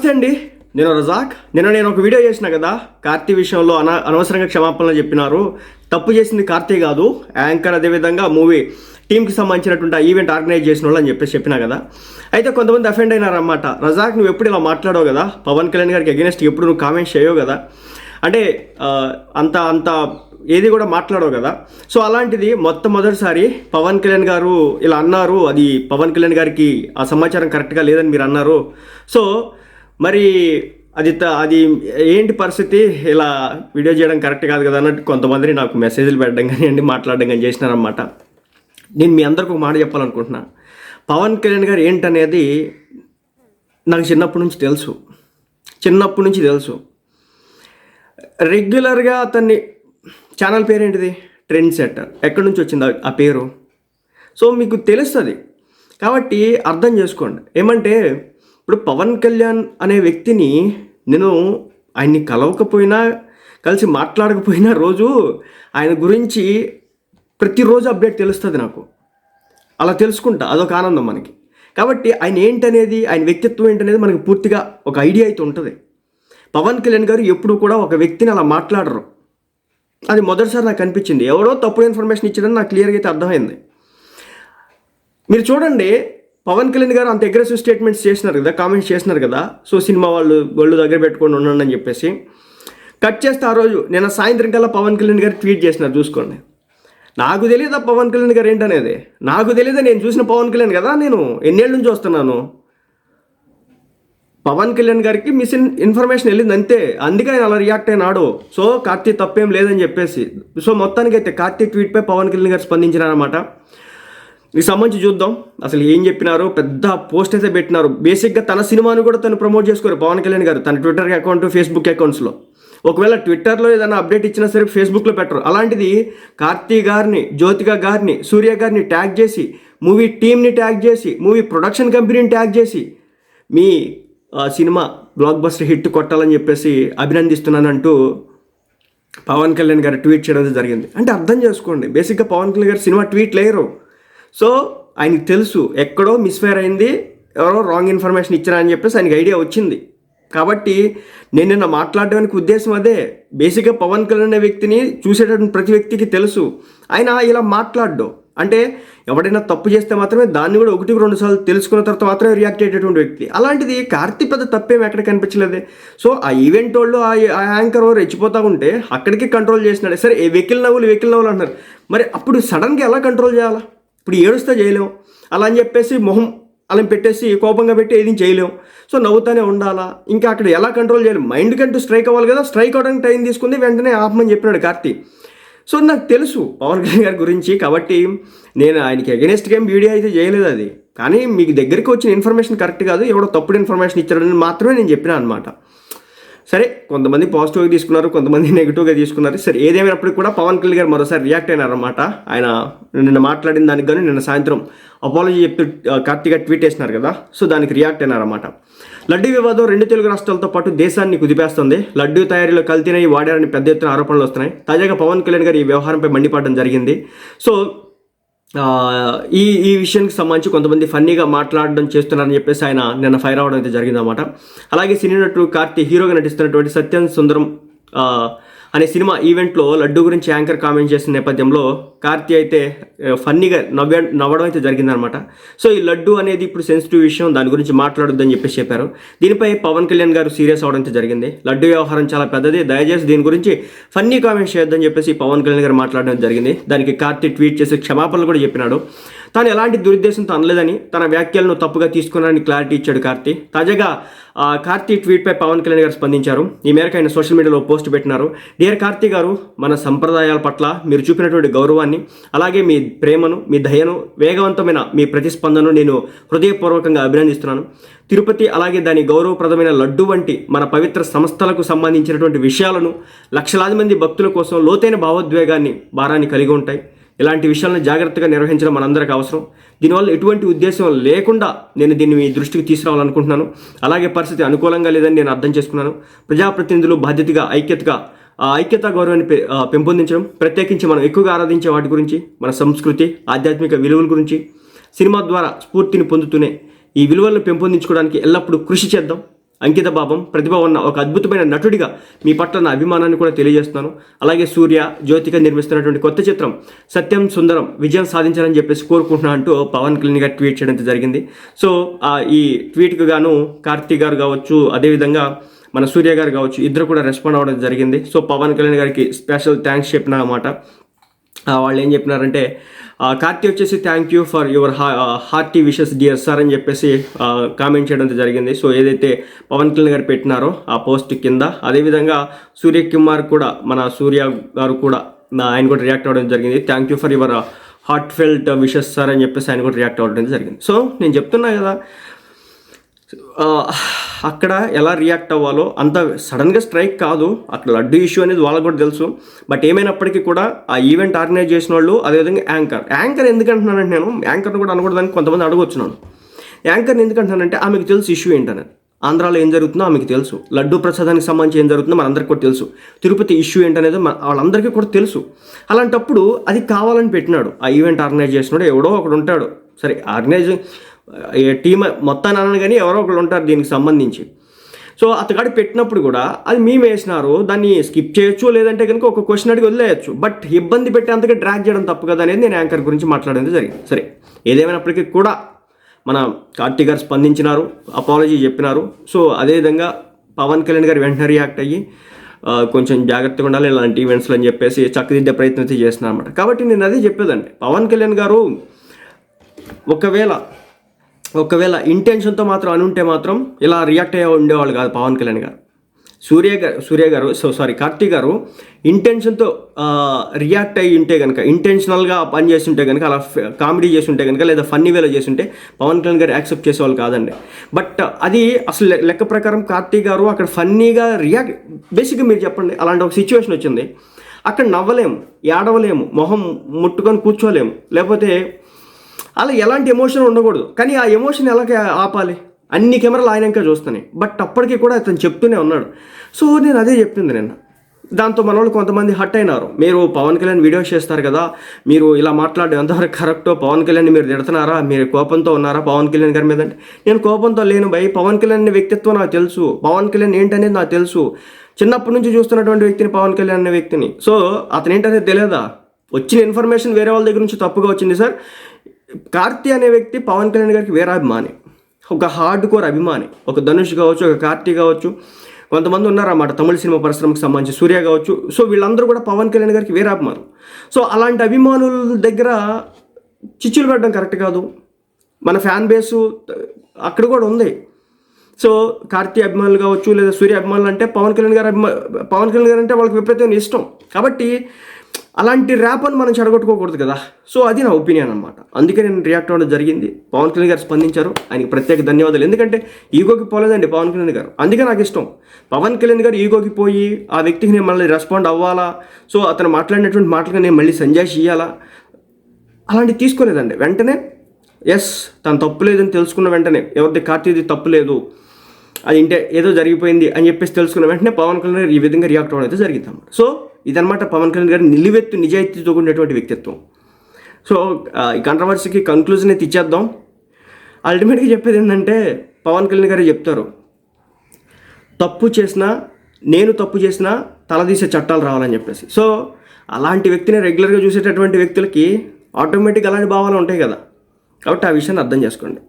నమస్తే అండి. నేను రజాక్. నిన్న నేను ఒక వీడియో చేసిన కదా కార్తీ విషయంలో అన అనవసరంగా క్షమాపణలు చెప్పినారు. తప్పు చేసింది కార్తీ కాదు యాంకర్ అదేవిధంగా మూవీ టీంకి సంబంధించినటువంటి ఆ ఈవెంట్ ఆర్గనైజ్ చేసిన వాళ్ళు అని చెప్పేసి చెప్పినా కదా. అయితే కొంతమంది అఫెండ్ అయినారన్నమాట. రజాక్ నువ్వు ఎప్పుడు ఇలా మాట్లాడవు కదా? పవన్ కళ్యాణ్ గారికి అగెనెస్ట్ ఎప్పుడు నువ్వు కామెంట్స్ చేయవు కదా? అంటే అంత అంత ఏది కూడా మాట్లాడవు కదా? సో అలాంటిది మొట్టమొదటిసారి పవన్ కళ్యాణ్ గారు ఇలా అన్నారు. అది పవన్ కళ్యాణ్ గారికి ఆ సమాచారం కరెక్ట్గా లేదని మీరు అన్నారు. సో మరి అది త- అది ఏంటి పరిస్థితి? ఇలా వీడియో చేయడం కరెక్ట్ కాదు కదా అన్నట్టు కొంతమంది నాకు మెసేజ్లు పెట్టడం కానివ్వండి మాట్లాడడం కానీ చేసినారన్నమాట. నేను మీ అందరికి ఒక మాట చెప్పాలనుకుంటున్నా. పవన్ కళ్యాణ్ గారు ఏంటనేది నాకు చిన్నప్పటి నుంచి తెలుసు. చిన్నప్పటి నుంచి తెలుసు. రెగ్యులర్గా అతన్ని ఛానల్ పేరేంటిది? Trend setter. ఎక్కడి నుంచి వచ్చింది ఆ పేరు? సో మీకు తెలుస్తుంది. కాబట్టి అర్థం చేసుకోండి. ఏమంటే ఇప్పుడు పవన్ కళ్యాణ్ అనే వ్యక్తిని నేను ఆయన్ని కలవకపోయినా కలిసి మాట్లాడకపోయినా రోజు ఆయన గురించి ప్రతిరోజు అప్డేట్ తెలుస్తుంది నాకు. అలా తెలుసుకుంటా అదొక ఆనందం మనకి. కాబట్టి ఆయన ఏంటనేది ఆయన వ్యక్తిత్వం ఏంటనేది మనకి పూర్తిగా ఒక ఐడియా అయితే ఉంటుంది. పవన్ కళ్యాణ్ గారు ఎప్పుడు కూడా ఒక వ్యక్తిని అలా మాట్లాడరు. అది మొదటిసారి నాకు అనిపించింది. ఎవరో తప్పు ఇన్ఫర్మేషన్ ఇచ్చారని నాకు క్లియర్గా అయితే అర్థమైంది. మీరు చూడండి పవన్ కళ్యాణ్ గారు అంత అగ్రెసివ్ స్టేట్మెంట్స్ చేసినారు కదా కామెంట్స్ చేసినారు కదా సో సినిమా వాళ్ళు వాళ్ళు దగ్గర పెట్టుకొని ఉండండి అని చెప్పేసి. కట్ చేస్తే ఆ రోజు నేను సాయంత్రం కల్లా పవన్ కళ్యాణ్ గారు ట్వీట్ చేసినారు చూసుకోండి. నాకు తెలియదా పవన్ కళ్యాణ్ గారు ఏంటనేది? నాకు తెలియదా నేను చూసిన పవన్ కళ్యాణ్ కదా నేను ఎన్నేళ్ళ నుంచి వస్తున్నాను పవన్ కళ్యాణ్ గారికి మిస్ ఇన్ఫర్మేషన్ వెళ్ళింది అంతే. అందుకే ఆయన అలా రియాక్ట్ అయినాడు. సో కార్తీ తప్పేం లేదని చెప్పేసి. సో మొత్తానికి అయితే కార్తీ ట్వీట్పై పవన్ కళ్యాణ్ గారు స్పందించినారన్నమాట. ఈ సంబంధించి చూద్దాం. అసలు ఏం చెప్పినారు పెద్ద పోస్ట్ అయితే పెట్టినారు. బేసిక్గా తన సినిమాను కూడా తను ప్రమోట్ చేసుకోరు. పవన్ కళ్యాణ్ గారు తన ట్విట్టర్ అకౌంట్ ఫేస్బుక్ అకౌంట్స్లో ఒకవేళ ట్విట్టర్లో ఏదైనా అప్డేట్ ఇచ్చినా సరే ఫేస్బుక్లో పెట్టరు. అలాంటిది కార్తీ గారిని జ్యోతిక గారిని సూర్య గారిని ట్యాగ్ చేసి మూవీ టీమ్ని ట్యాగ్ చేసి మూవీ ప్రొడక్షన్ కంపెనీని ట్యాగ్ చేసి మీ సినిమా బ్లాక్ బస్టర్ హిట్ కొట్టాలని చెప్పేసి అభినందిస్తున్నానంటూ పవన్ కళ్యాణ్ గారు ట్వీట్ చేయడం జరిగింది. అంటే అర్థం చేసుకోండి. బేసిక్గా పవన్ కళ్యాణ్ గారు సినిమా ట్వీట్ లేరు. సో ఆయనకి తెలుసు ఎక్కడో మిస్ఫైర్ అయింది ఎవరో రాంగ్ ఇన్ఫర్మేషన్ ఇచ్చారని చెప్పేసి ఆయనకి ఐడియా వచ్చింది. కాబట్టి నేను నిన్న మాట్లాడడానికి ఉద్దేశం అదే. బేసిక్గా పవన్ కళ్యాణ్ అనే వ్యక్తిని చూసేటటువంటి ప్రతి వ్యక్తికి తెలుసు. ఆయన ఇలా మాట్లాడ్డు. అంటే ఎవడైనా తప్పు చేస్తే మాత్రమే దాన్ని కూడా ఒకటికి రెండు సార్లు తెలుసుకున్న తర్వాత మాత్రమే రియాక్ట్ అయ్యేటటువంటి వ్యక్తి. అలాంటిది కార్తీ పెద్ద తప్పేం ఎక్కడ కనిపించలేదే. సో ఆ ఈవెంట్ వాళ్ళు ఆ యాంకర్ రెచ్చిపోతూ ఉంటే అక్కడికి కంట్రోల్ చేసినాడు. సరే వెకిల్ నవ్వులు వెకిల్ నవ్వులు అంటున్నారు. మరి అప్పుడు సడన్గా ఎలా కంట్రోల్ చేయాలా? ఇప్పుడు ఏడుస్తే చేయలేం అలా అని చెప్పేసి మొహం అలా పెట్టేసి కోపంగా పెట్టి ఏది చేయలేం సో నవ్వుతానే ఉండాలా? ఇంకా అక్కడ ఎలా కంట్రోల్ చేయాలి? మైండ్ కంటూ స్ట్రైక్ అవ్వాలి కదా? స్ట్రైక్ అవ్వడానికి టైం తీసుకుంది వెంటనే ఆపమని చెప్పినాడు కార్తీ. సో నాకు తెలుసు పవన్ కళ్యాణ్ గారి గురించి కాబట్టి నేను ఆయనకి అగెనిస్ట్గా ఏం వీడియో అయితే చేయలేదు అది. కానీ మీకు దగ్గరికి వచ్చిన ఇన్ఫర్మేషన్ కరెక్ట్ కాదు ఎవడో తప్పుడు ఇన్ఫర్మేషన్ ఇచ్చాడని మాత్రమే నేను చెప్పిన అనమాట సరే కొంతమంది పాజిటివ్గా తీసుకున్నారు కొంతమంది నెగిటివ్గా తీసుకున్నారు. సరే ఏదేమైనప్పటికీ కూడా పవన్ కళ్యాణ్ గారు మరోసారి రియాక్ట్ అయినారనమాట ఆయన నిన్న మాట్లాడిన దానికి కానీ నిన్న సాయంత్రం అపాలజీ చెప్తూ కార్తీగా కార్తీక ట్వీట్ చేసినారు కదా సో దానికి రియాక్ట్ అయినారన్నమాట. లడ్డూ వివాదం రెండు తెలుగు రాష్ట్రాలతో పాటు దేశాన్ని కుదిపేస్తుంది. లడ్డూ తయారీలో కల్తీనై వాడారని పెద్ద ఎత్తున ఆరోపణలు వస్తున్నాయి. తాజాగా పవన్ కళ్యాణ్ గారు ఈ వ్యవహారంపై మండిపడడం జరిగింది. సో ఈ ఈ విషయానికి సంబంధించి కొంతమంది ఫన్నీగా మాట్లాడడం చేస్తున్నారని చెప్పేసి ఆయన నిన్న ఫైర్ అవ్వడం అయితే జరిగిందన్నమాట. అలాగే సినీ నటుడు కార్తీ హీరోగా నటిస్తున్నటువంటి సత్యం సుందరం అనే సినిమా ఈవెంట్లో లడ్డు గురించి యాంకర్ కామెంట్ చేసిన నేపథ్యంలో కార్తీ అయితే ఫన్నీగా నవ్వ నవ్వడం అయితే జరిగిందనమాట సో ఈ లడ్డు అనేది ఇప్పుడు సెన్సిటివ్ విషయం దాని గురించి మాట్లాడొద్దని చెప్పేసి చెప్పారు. దీనిపై పవన్ కళ్యాణ్ గారు సీరియస్ అవడం అయితే జరిగింది. లడ్డు వ్యవహారం చాలా పెద్దది. దయచేసి దీని గురించి ఫన్నీ కామెంట్స్ చేయొద్దని చెప్పేసి పవన్ కళ్యాణ్ గారు మాట్లాడడం జరిగింది. దానికి కార్తీ ట్వీట్ చేసి క్షమాపణలు కూడా చెప్పినాడు. తాను ఎలాంటి దురుద్దేశంతో అనలేదని తన వ్యాఖ్యలను తప్పుగా తీసుకున్నారని క్లారిటీ ఇచ్చాడు కార్తీ. తాజాగా కార్తీ ట్వీట్పై పవన్ కళ్యాణ్ గారు స్పందించారు. ఈ మేరకు ఆయన సోషల్ మీడియాలో పోస్ట్ పెట్టినారు. డియర్ కార్తీ గారు మన సంప్రదాయాల పట్ల మీరు చూపినటువంటి గౌరవాన్ని అలాగే మీ ప్రేమను మీ దయను వేగవంతమైన మీ ప్రతిస్పందనను నేను హృదయపూర్వకంగా అభినందిస్తున్నాను. తిరుపతి అలాగే దాని గౌరవప్రదమైన లడ్డు వంటి మన పవిత్ర సంస్థలకు సంబంధించినటువంటి విషయాలను లక్షలాది మంది భక్తుల కోసం లోతైన భావోద్వేగాన్ని భారాన్ని కలిగి ఉంటాయి. ఇలాంటి విషయాలను జాగ్రత్తగా నిర్వహించడం మనందరికీ అవసరం. దీనివల్ల ఎటువంటి ఉద్దేశం లేకుండా నేను దీన్ని మీ దృష్టికి తీసుకురావాలనుకుంటున్నాను. అలాగే పరిస్థితి అనుకూలంగా లేదని నేను అర్థం చేసుకున్నాను. ప్రజాప్రతినిధులు బాధ్యతగా ఐక్యతగా ఆ ఐక్యతా గౌరవాన్ని పె- పెంపొందించడం ప్రత్యేకించి మనం ఎక్కువగా ఆరాధించే వాటి గురించి మన సంస్కృతి ఆధ్యాత్మిక విలువల గురించి సినిమా ద్వారా స్ఫూర్తిని పొందుతూనే ఈ విలువలను పెంపొందించుకోవడానికి ఎల్లప్పుడూ కృషి చేద్దాం. అంకిత భావం ప్రతిభ ఉన్న ఒక అద్భుతమైన నటుడిగా మీ పట్ల నా అభిమానాన్ని కూడా తెలియజేస్తున్నాను. అలాగే సూర్య జ్యోతిక నిర్మిస్తున్నటువంటి కొత్త చిత్రం సత్యం సుందరం విజయం సాధించాలని చెప్పేసి కోరుకుంటున్నా అంటూ పవన్ కళ్యాణ్ గారు ట్వీట్ చేయడం జరిగింది. సో ఆ ఈ ట్వీట్కి గాను కార్తీక్ గారు కావచ్చు అదేవిధంగా మన సూర్య గారు కావచ్చు ఇద్దరు కూడా రెస్పాండ్ అవ్వడం జరిగింది. సో పవన్ కళ్యాణ్ గారికి స్పెషల్ థ్యాంక్స్ చెప్పిన అన్నమాట. వాళ్ళు ఏం చెప్పినారంటే కార్తీ వచ్చేసి thank you for your hearty wishes dear sir అని చెప్పేసి కామెంట్ చేయడం జరిగింది. సో ఏదైతే పవన్ కళ్యాణ్ గారు పెట్టినారో ఆ పోస్ట్ కింద అదేవిధంగా సూర్య కుమార్ కూడా మన సూర్య గారు కూడా ఆయన కూడా రియాక్ట్ అవ్వడం జరిగింది. Thank you for your heartfelt wishes sir అని చెప్పేసి ఆయన కూడా రియాక్ట్ అవ్వడం జరిగింది. సో నేను చెప్తున్నా కదా అక్కడ ఎలా రియాక్ట్ అవ్వాలో అంత సడన్గా స్ట్రైక్ కాదు. అక్కడ లడ్డు ఇష్యూ అనేది వాళ్ళకి కూడా తెలుసు. బట్ ఏమైనప్పటికీ కూడా ఆ ఈవెంట్ ఆర్గనైజ్ చేసిన వాళ్ళు అదేవిధంగా యాంకర్ యాంకర్ ఎందుకంటున్నానంటే నేను యాంకర్ని కూడా అనకూడదని కొంతమంది అడగొచ్చున్నాను యాంకర్ని ఎందుకు అంటున్నానంటే ఆమెకు తెలుసు ఇష్యూ ఏంటనేది ఆంధ్రాలో ఏం జరుగుతుందో ఆమెకు తెలుసు. లడ్డు ప్రసాదానికి సంబంధించి ఏం జరుగుతుందో మనందరికీ కూడా తెలుసు. తిరుపతి ఇష్యూ ఏంటనేది మన వాళ్ళందరికీ కూడా తెలుసు. అలాంటప్పుడు అది కావాలని పెట్టినాడు. ఆ ఈవెంట్ ఆర్గనైజ్ చేసినాడు ఎవడో ఒకడు ఉంటాడు. సరే ఆర్గనైజ్ టీమ్ మొత్తాన్ని అనను కానీ ఎవరో ఒకరు ఉంటారు దీనికి సంబంధించి. సో అతగాడు పెట్టినప్పుడు కూడా అది మేము వేసినారు దాన్ని స్కిప్ చేయొచ్చు లేదంటే కనుక ఒక క్వశ్చన్ అడిగి వదిలేయచ్చు. బట్ ఇబ్బంది పెట్టేంతగా డ్రాగ్ చేయడం తప్పు కదా అనేది నేను యాంకర్ గురించి మాట్లాడేది జరిగింది. సరే ఏదేమైనప్పటికీ కూడా మన కార్తీక్ గారు స్పందించినారు అపాలజీ చెప్పినారు. సో అదేవిధంగా పవన్ కళ్యాణ్ గారు వెంటనే రియాక్ట్ అయ్యి కొంచెం జాగ్రత్తగా ఉండాలి ఇలాంటి ఈవెంట్స్లో అని చెప్పేసి చక్కదిద్దే ప్రయత్నం అయితే చేస్తున్నారు అనమాట కాబట్టి నేను అదే చెప్పేదండి. పవన్ కళ్యాణ్ గారు ఒకవేళ ఒకవేళ ఇంటెన్షన్తో మాత్రం అనుంటే మాత్రం ఇలా రియాక్ట్ అయ్యే ఉండేవాళ్ళు కాదు పవన్ కళ్యాణ్ గారు. సూర్య గారు సూర్య గారు సో సారీ కార్తీక్ గారు ఇంటెన్షన్తో రియాక్ట్ అయ్యి ఉంటే కనుక ఇంటెన్షనల్గా పని చేస్తుంటే కనుక అలా కామెడీ చేస్తుంటే కనుక లేదా ఫన్నీ వేలో చేస్తుంటే పవన్ కళ్యాణ్ గారు యాక్సెప్ట్ చేసేవాళ్ళు కాదండి. బట్ అది అసలు లెక్క ప్రకారం కార్తీక్ గారు అక్కడ ఫన్నీగా రియాక్ట్ బేసిక్గా మీరు చెప్పండి అలాంటి ఒక సిచ్యువేషన్ వచ్చింది. అక్కడ నవ్వలేము ఏడవలేము మొహం ముట్టుకొని కూర్చోలేము. లేకపోతే అలా ఎలాంటి ఎమోషన్ ఉండకూడదు. కానీ ఆ ఎమోషన్ ఎలా ఆపాలి? అన్ని కెమెరాలు ఆయనక చూస్తున్నాయి. బట్ అప్పటికి కూడా అతను చెప్తూనే ఉన్నాడు. సో నేను అదే చెప్పింది నిన్న. దాంతో మన వాళ్ళు కొంతమంది హట్ అయినారు. మీరు పవన్ కళ్యాణ్ వీడియోస్ చేస్తారు కదా మీరు ఇలా మాట్లాడడం ఎంతవరకు కరెక్టో పవన్ కళ్యాణ్ మీరు తిడుతున్నారా? మీరు కోపంతో ఉన్నారా పవన్ కళ్యాణ్ గారి మీద? అంటే నేను కోపంతో లేను భయ్ పవన్ కళ్యాణ్ వ్యక్తిత్వం నాకు తెలుసు. పవన్ కళ్యాణ్ ఏంటనేది నాకు తెలుసు. చిన్నప్పటి నుంచి చూస్తున్నటువంటి వ్యక్తిని పవన్ కళ్యాణ్ అనే వ్యక్తిని. సో అతను ఏంటనేది తెలియదా? వచ్చిన ఇన్ఫర్మేషన్ వేరే వాళ్ళ దగ్గర నుంచి తప్పుగా వచ్చింది సార్. కార్తీ అనే వ్యక్తి పవన్ కళ్యాణ్ గారికి వేరే అభిమాని. ఒక హార్డ్ కోర్ అభిమాని. ఒక ధనుష్ కావచ్చు ఒక కార్తీ కావచ్చు కొంతమంది ఉన్నారన్నమాట తమిళ సినిమా పరిశ్రమకు సంబంధించి. సూర్య కావచ్చు. సో వీళ్ళందరూ కూడా పవన్ కళ్యాణ్ గారికి వేరే అభిమానులు. సో అలాంటి అభిమానుల దగ్గర చిచ్చులు పెట్టడం కరెక్ట్ కాదు. మన ఫ్యాన్ బేసు అక్కడ కూడా ఉంది. సో కార్తీ అభిమానులు కావచ్చు లేదా సూర్య అభిమానులు అంటే పవన్ కళ్యాణ్ గారు అభిమా పవన్ కళ్యాణ్ గారు అంటే వాళ్ళకి విపరీతమైన ఇష్టం. కాబట్టి అలాంటి ర్యాప్ అని మనం చెడగొట్టుకోకూడదు కదా. సో అది నా ఒపీనియన్ అనమాట అందుకే నేను రియాక్ట్ అవ్వడం జరిగింది. పవన్ కళ్యాణ్ గారు స్పందించారు. ఆయనకి ప్రత్యేక ధన్యవాదాలు. ఎందుకంటే ఈగోకి పోలేదండి పవన్ కళ్యాణ్ గారు. అందుకే నాకు ఇష్టం. పవన్ కళ్యాణ్ గారు ఈగోకి పోయి ఆ వ్యక్తికి నేను మళ్ళీ రెస్పాండ్ అవ్వాలా? సో అతను మాట్లాడినటువంటి మాటలకు నేను మళ్ళీ సంజయ్ ఇవ్వాలా అలాంటివి తీసుకోలేదండి. వెంటనే ఎస్ తను తప్పు లేదని తెలుసుకున్న వెంటనే ఎవరిది కార్తీది తప్పు లేదు అది ఇంటే ఏదో జరిగిపోయింది అని చెప్పేసి తెలుసుకున్న వెంటనే పవన్ కళ్యాణ్ గారు ఈ విధంగా రియాక్ట్ అవ్వడం అయితే జరిగింది అన్నమాట. సో ఇదనమాట పవన్ కళ్యాణ్ గారి నిలువెత్తు నిజాయితీతో ఉండేటువంటి వ్యక్తిత్వం. సో ఈ కంట్రవర్సీకి కంక్లూజన్ అయితే ఇచ్చేద్దాం అల్టిమేట్గా చెప్పేది ఏంటంటే పవన్ కళ్యాణ్ గారు చెప్తారు. తప్పు చేసినా నేను తప్పు చేసినా తలదీసే చట్టాలు రావాలని చెప్పేసి. సో అలాంటి వ్యక్తిని రెగ్యులర్గా చూసేటటువంటి వ్యక్తులకి ఆటోమేటిక్ అలాంటి భావాలు ఉంటాయి కదా. కాబట్టి ఆ విషయాన్ని అర్థం చేసుకోండి.